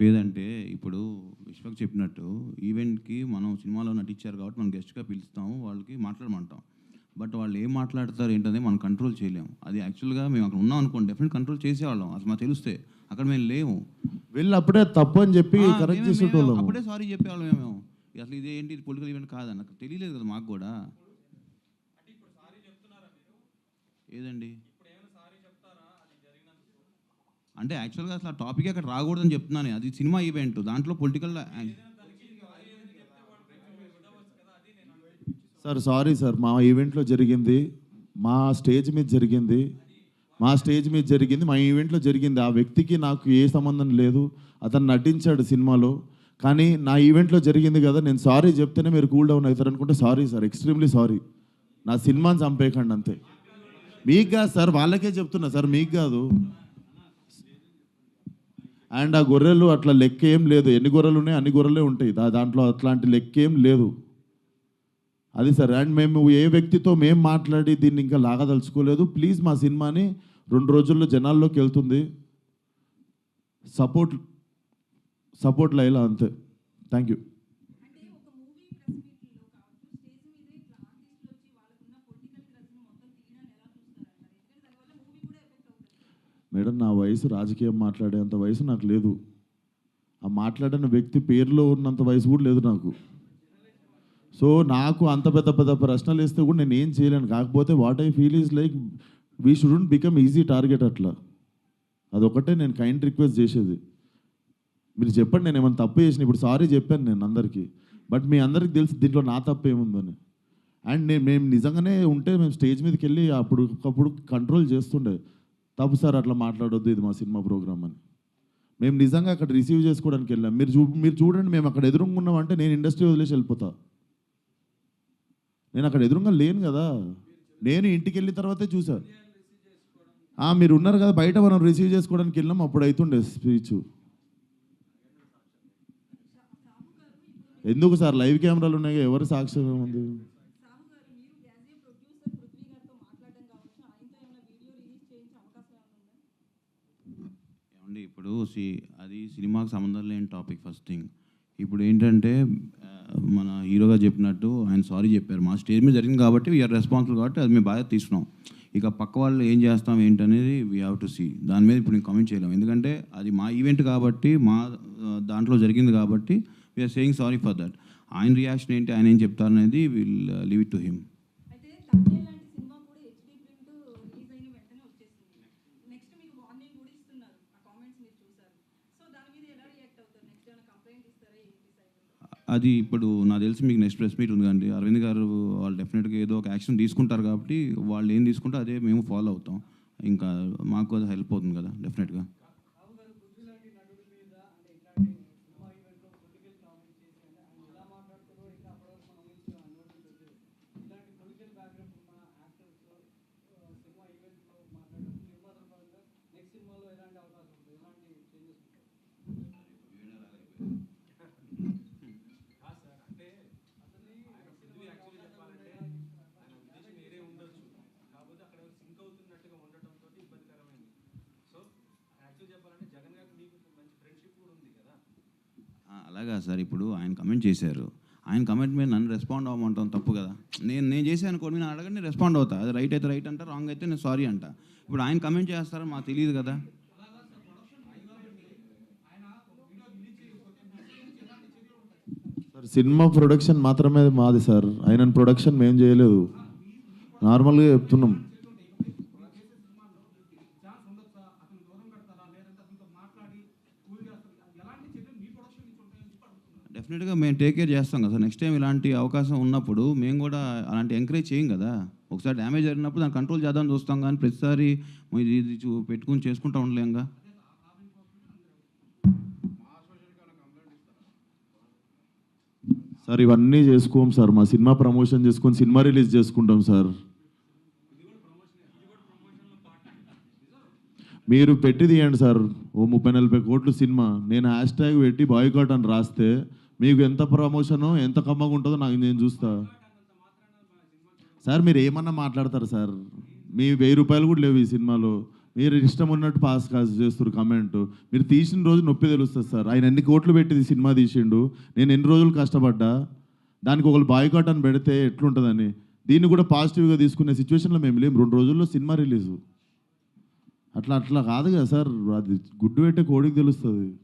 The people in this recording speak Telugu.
ఏదంటే ఇప్పుడు విశ్వక్ చెప్పినట్టు ఈవెంట్కి మనం సినిమాలో నటించారు కాబట్టి మనం గెస్ట్గా పిలుస్తాము వాళ్ళకి మాట్లాడమంటాం. బట్ వాళ్ళు ఏం మాట్లాడతారు ఏంటనేది మనం కంట్రోల్ చేయలేము. అది యాక్చువల్గా మేము అక్కడ ఉన్నాం అనుకోండి డెఫినెట్ కంట్రోల్ చేసేవాళ్ళం. అసలు మాకు తెలిస్తే అక్కడ మేము లేము. వీళ్ళు అప్పుడే తప్పు అని చెప్పి కరెక్ట్ చేసేటోళ్ళం అప్పుడే సారీ చెప్పేవాళ్ళం మేము. అసలు ఇది ఏంటి పొలిటికల్ ఈవెంట్ కాదని. నాకు తెలియలేదు కదా మాకు కూడా. ఏదండి? అంటే యాక్చువల్గా అసలు ఆ టాపిక్ అక్కడ రాకూడదని చెప్తున్నాను. అది సినిమా ఈవెంట్ దాంట్లో పొలిటికల్ సార్ సారీ సార్ మా ఈవెంట్లో జరిగింది మా స్టేజ్ మీద జరిగింది మా స్టేజ్ మీద జరిగింది మా ఈవెంట్లో జరిగింది. ఆ వ్యక్తికి నాకు ఏ సంబంధం లేదు అతను నటించాడు సినిమాలో కానీ నా ఈవెంట్లో జరిగింది కదా నేను సారీ చెప్తేనే మీరు కూల్ డౌన్ అవుతారు అనుకుంటే సారీ సార్ ఎక్స్ట్రీమ్లీ సారీ నా సినిమాని చంపేయకండి అంతే. మీకు కాదు సార్ వాళ్ళకే చెప్తున్నా సార్ మీకు కాదు. అండ్ ఆ గొర్రెలు అట్లా లెక్క ఏం లేదు. ఎన్ని గొర్రెలు ఉన్నాయి? అన్ని గొర్రెలే ఉంటాయి. దా దాంట్లో అట్లాంటి లెక్క ఏం లేదు. అది సార్. అండ్ మేము ఏ వ్యక్తితో మేము మాట్లాడి దీన్ని ఇంకా లాగదలుచుకోలేదు. ప్లీజ్ మా సినిమాని రెండు రోజుల్లో జనాల్లోకి వెళ్తుంది. సపోర్ట్ సపోర్ట్ లైలా అంతే. Thank you. మేడం నా వయసు రాజకీయం మాట్లాడేంత వయసు నాకు లేదు. ఆ మాట్లాడిన వ్యక్తి పేరులో ఉన్నంత వయసు కూడా లేదు నాకు. సో నాకు అంత పెద్ద పెద్ద ప్రశ్నలు వేస్తే కూడా నేను ఏం చేయలేను. కాకపోతే what I feel is like we should become easy target అట్లా. అదొకటే నేను కైండ్ రిక్వెస్ట్ చేసేది. మీరు చెప్పండి నేను ఏమైనా తప్పు చేసిన ఇప్పుడు సారీ చెప్పాను నేను అందరికీ. బట్ మీ అందరికి తెలుసు దీంట్లో నా తప్పు ఏముందని. అండ్ నేను మేము నిజంగానే ఉంటే మేము స్టేజ్ మీదకి వెళ్ళి అప్పుడు అప్పుడు కంట్రోల్ చేస్తుండే. తప్పు సార్ అట్లా మాట్లాడొద్దు ఇది మా సినిమా ప్రోగ్రామ్ అని. మేము నిజంగా అక్కడ రిసీవ్ చేసుకోవడానికి వెళ్ళాం. మీరు చూ మీరు చూడండి మేము అక్కడ ఎదురుకున్నాం అంటే నేను ఇండస్ట్రీ వదిలేసి వెళ్ళిపోతా. నేను అక్కడ ఎదురుగా లేను కదా. నేను ఇంటికి వెళ్ళిన తర్వాతే చూశాను మీరు ఉన్నారు కదా బయట మనం రిసీవ్ చేసుకోవడానికి వెళ్ళాం అప్పుడు అవుతుండే స్పీచ్. ఎందుకు సార్ లైవ్ కెమెరాలు ఉన్నాయి ఎవరు సాక్ష్యం ఉంది సాహు గారు మీరు యాజ్ ఏ ప్రొడ్యూసర్ పృథ్వీ గారితో మాట్లాడడం కావచ్చు ఆయనతో ఏమైనా వీడియో రిలీజ్ చేయించే అవకాశం ఏమైనా ఉందా ఏమండి ఇప్పుడు సి అది సినిమాకి సంబంధం లేని టాపిక్ ఫస్ట్ థింగ్. ఇప్పుడు ఏంటంటే మన హీరోగా చెప్పినట్టు ఆయన సారీ చెప్పారు. మా స్టేజ్ మీద జరిగింది కాబట్టి వీఆర్ రెస్పాన్సిబుల్ కాబట్టి అది మేము బాగా తీసుకున్నాం. ఇక పక్క వాళ్ళు ఏం చేస్తాం ఏంటనేది వీ హ్యావ్ టు సీ దాని మీద ఇప్పుడు నేను కామెంట్ చేయలేము. ఎందుకంటే అది మా ఈవెంట్ కాబట్టి మా దాంట్లో జరిగింది కాబట్టి we are saying sorry for that ఆయన రియాక్షన్ ఏంటి ఆయన ఏం చెప్తారనేది will leave it to him అయితే తమిళ లాంటి సినిమా కూడా హెచ్డీ ప్రింట్ రిలీజ్ అయిన వెంటనే వచ్చేసింది నెక్స్ట్ మీకు వార్నింగ్ కూడా ఇస్తున్నారు ఆ కామెంట్స్ మీరు చూసారు సో దాని మీద ఎలా రియాక్ట్ అవుతారు నెక్స్ట్ ఏమైనా కంప్లైంట్ ఇస్తారా ఏంటి సైడ్ అది ఇప్పుడు నాకు తెలిసి మీకు నెక్స్ట్ ప్రెస్ మీట్ ఉంది కండి అరవింద్ గారు వాళ్ళు డెఫినెట్గా ఏదో ఒక యాక్షన్ తీసుకుంటారు కాబట్టి వాళ్ళు ఏం తీసుకుంటే అదే మేము ఫాలో అవుతాం. ఇంకా మాకు అది హెల్ప్ అవుతుంది కదా డెఫినెట్గా అలాగా సార్ ఇప్పుడు ఆయన కమెంట్ చేశారు. ఆయన కమెంట్ మీద నన్ను రెస్పాండ్ అవ్వమంటాం తప్పు కదా. నేను నేను చేశాను అనుకోండి నేను అడగండి రెస్పాండ్ అవుతా. అది రైట్ అయితే రైట్ అంట రాంగ్ అయితే నేను సారీ అంట. ఇప్పుడు ఆయన కమెంట్ చేస్తారో మాకు తెలియదు కదా. సార్ సినిమా ప్రొడక్షన్ మాత్రమే మాది సార్. ఆయన ప్రొడక్షన్ మేము చేయలేదు. నార్మల్గా చెప్తున్నాం. డెఫినెట్గా మేము టేక్ కేర్ చేస్తాం కదా సార్. నెక్స్ట్ టైం ఇలాంటి అవకాశం ఉన్నప్పుడు మేము కూడా అలాంటి ఎంకరేజ్ చేయం కదా. ఒకసారి డ్యామేజ్ జరిగినప్పుడు దాన్ని కంట్రోల్ చేద్దామని చూస్తాం కానీ ప్రతిసారి ఇది ఇది చూ- పెట్టుకుని చేసుకుంటూ ఉండలేంగా సార్ ఇవన్నీ చేసుకోం సార్. మా సినిమా ప్రమోషన్ చేసుకొని సినిమా రిలీజ్ చేసుకుంటాం సార్. మీరు పెట్టి తీయండి సార్. ఓ ముప్పై నలభై కోట్లు సినిమా. నేను హ్యాష్ ట్యాగ్ పెట్టి బాయ్కాట్ అని రాస్తే మీకు ఎంత ప్రమోషను ఎంత కమ్మగా ఉంటుందో నాకు నేను చూస్తా. సార్ మీరు ఏమన్నా మాట్లాడతారు సార్? మీ వెయ్యి రూపాయలు కూడా లేవు ఈ సినిమాలో. మీరు ఇష్టం ఉన్నట్టు పాస్ కాస్ చేస్తారు కమెంట్ మీరు తీసిన రోజు నొప్పి తెలుస్తుంది సార్. ఆయన ఎన్ని కోట్లు పెట్టి సినిమా తీసిండు. నేను ఎన్ని రోజులు కష్టపడ్డా? దానికి ఒకళ్ళు బాయ్కాట్ అని పెడితే ఎట్లుంటుందని. దీన్ని కూడా పాజిటివ్గా తీసుకునే సిచ్యువేషన్లో మేము లేము. రెండు రోజుల్లో సినిమా రిలీజు అట్లా అట్లా కాదు కదా సార్. అది గుడ్డు పెట్టే కోడికి తెలుస్తుంది.